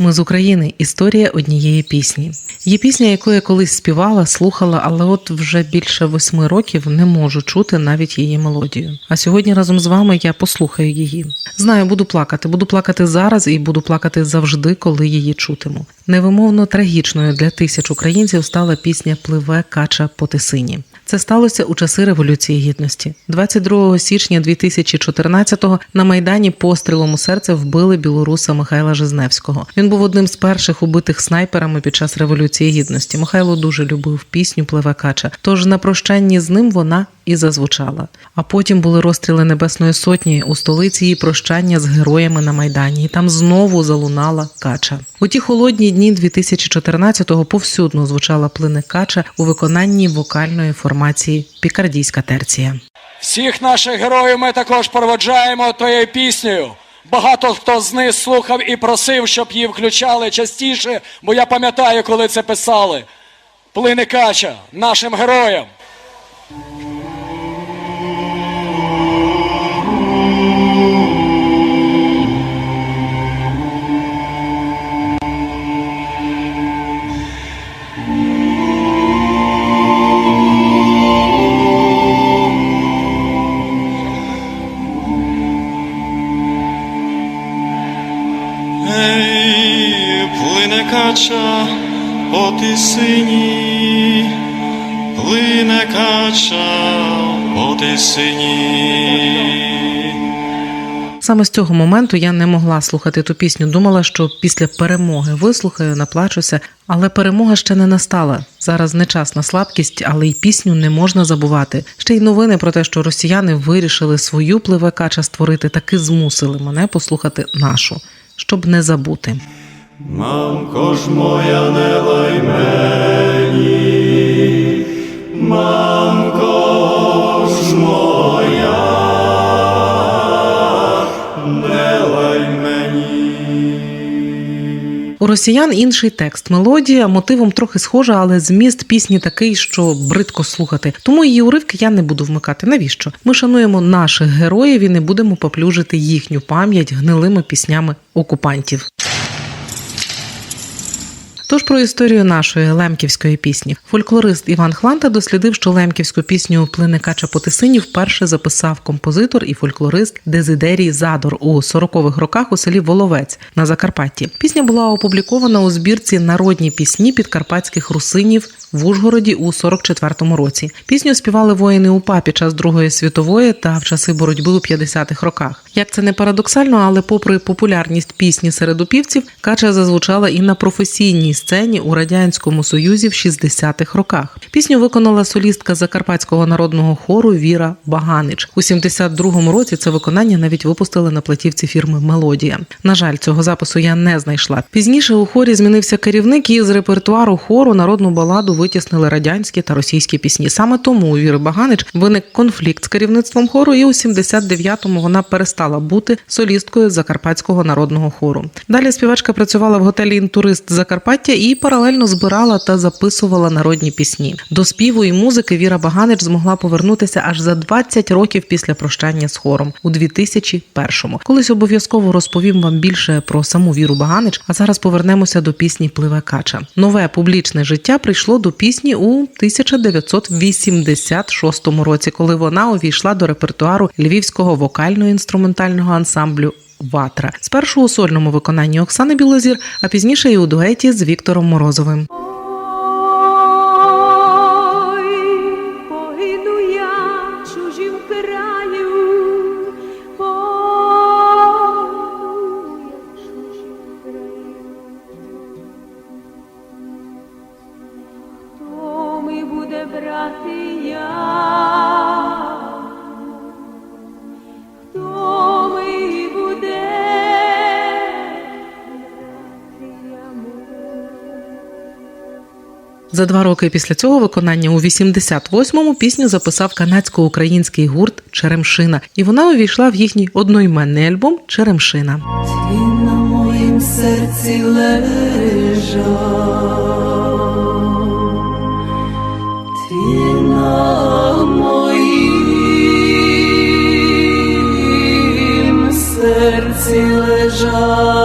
Ми з України. Історія однієї пісні. Є пісня, яку я колись співала, слухала, але от вже більше восьми років не можу чути навіть її мелодію. А сьогодні разом з вами я послухаю її. Знаю, буду плакати, буду плакати зараз і буду плакати завжди, коли її чутиму. Невимовно трагічною для тисяч українців стала пісня Пливе кача по тисині. Це сталося у часи Революції Гідності. 22 січня 2014-го на майдані пострілом у серце вбили білоруса Михайла Жизневського. Він був одним з перших убитих снайперами під час революції гідності. Михайло дуже любив пісню Пливе кача. Тож на прощанні з ним вона і зазвучала. А потім були розстріли Небесної Сотні у столиці і прощання з героями на майдані. І там знову залунала кача. У ті холодні дні 2014-го повсюдно звучала плине кача у виконанні вокальної формації Пікардійська терція. Всіх наших героїв ми також проводжаємо тою піснею. Багато хто з них слухав і просив, щоб її включали частіше, бо я пам'ятаю, коли це писали. Плине кача нашим героям. По тисині. Саме з цього моменту я не могла слухати ту пісню. Думала, що після перемоги вислухаю, наплачуся, але перемога ще не настала. Зараз не час на слабкість, але й пісню не можна забувати. Ще й новини про те, що росіяни вирішили свою пливе кача створити, таки змусили мене послухати нашу, щоб не забути. Мамко ж моя не лай мені, мамко У росіян інший текст, мелодія мотивом трохи схожа, але зміст пісні такий, що бридко слухати. Тому її уривки я не буду вмикати. Навіщо? Ми шануємо наших героїв і не будемо поплюжити їхню пам'ять гнилими піснями окупантів. Тож про історію нашої лемківської пісні. Фольклорист Іван Хланта дослідив, що лемківську пісню Плине кача по вперше записав композитор і фольклорист Дезидерій Задор у 40-х роках у селі Воловець на Закарпатті. Пісня була опублікована у збірці Народні пісні підкарпатських русинів в Ужгороді у 44-му році. Пісню співали воїни УПА під час Другої світової та в часи боротьби у 50-х роках. Як це не парадоксально, але попри популярність пісні серед упівців, кача зазвучала і на професійній сцені у радянському союзі в 60-х роках. Пісню виконала солістка Закарпатського народного хору Віра Баганич. У 72-му році це виконання навіть випустили на платівці фірми Мелодія. На жаль, цього запису я не знайшла. Пізніше у хорі змінився керівник, і з репертуару хору народну баладу витіснили радянські та російські пісні. Саме тому у Віри Баганич виник конфлікт з керівництвом хору, і у 79-му вона перестала бути солісткою Закарпатського народного хору. Далі співачка працювала в готелі «Інтурист Закарпаття і паралельно збирала та записувала народні пісні. До співу і музики Віра Баганич змогла повернутися аж за 20 років після прощання з хором у 2001-му. Колись обов'язково розповім вам більше про саму Віру Баганич. А зараз повернемося до пісні Пливе кача. Нове публічне життя прийшло до пісні у 1986 році, коли вона увійшла до репертуару львівського вокально-інструментального ансамблю. Ватра спершу у сольному виконанні Оксани Білозір, а пізніше і у дуеті з Віктором Морозовим. За два роки після цього виконання у 88-му пісню записав канадсько-український гурт Черемшина, і вона увійшла в їхній одноіменний альбом Черемшина. Ти на моїм серці лежав, серці лежав.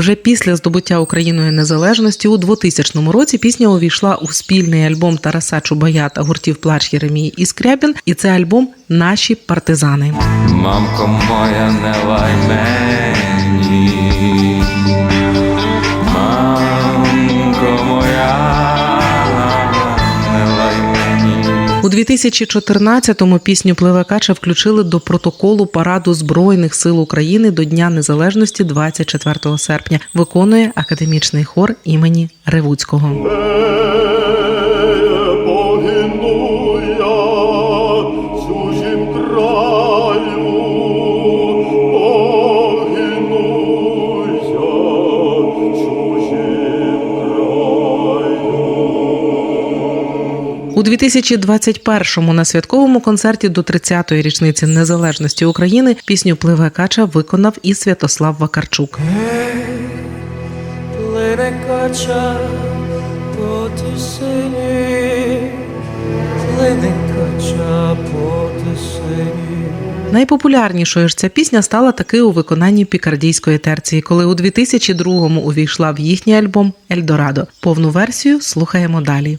Вже після здобуття Україною незалежності у 2000 році пісня увійшла у спільний альбом Тараса Чубая та гуртів Плач Єремії і Скрябін. І це альбом Наші партизани. Мамко моя, не лай. У 2014-му пісню Пливе кача включили до протоколу параду збройних сил України до Дня Незалежності 24 серпня. Виконує академічний хор імені Ревуцького. У 2021-му на святковому концерті до 30-ї річниці незалежності України пісню Пливе кача виконав і Святослав Вакарчук. Плине кача по тисині, плине кача по тисині. Найпопулярнішою ж ця пісня стала таки у виконанні пікардійської терції, коли у 2002-му увійшла в їхній альбом Ельдорадо. Повну версію слухаємо далі.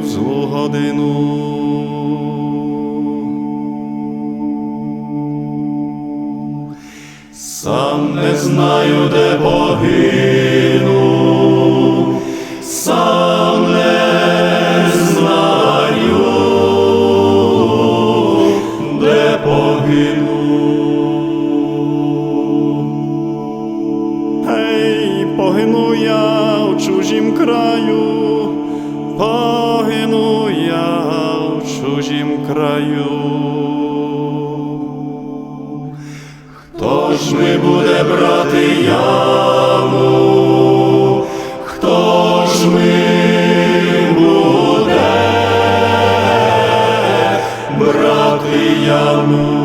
в злу годину. Сам не знаю, де погину, сам не знаю, де погину. Яму? Хто ж ми буде брати яму?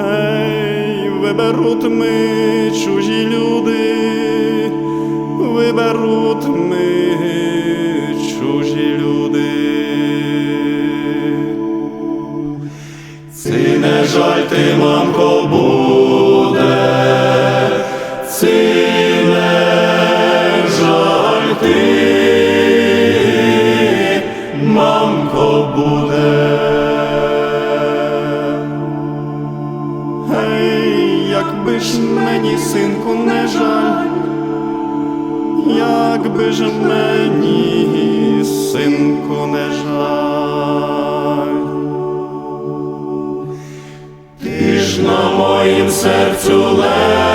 Ей, виберуть ми чужі люди, виберуть ми чужі люди. Ці не жаль ти, мамко, буде, мамко, буде. Гей, якби ж мені, синку, не жаль, якби ж мені, синку, не жаль. Ти ж на моїм серцю лежав,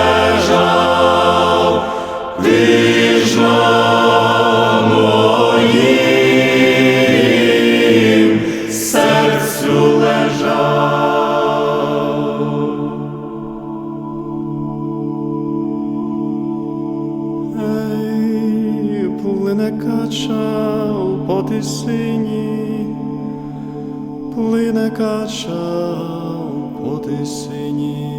плине кача по тисині, плине кача по тисині.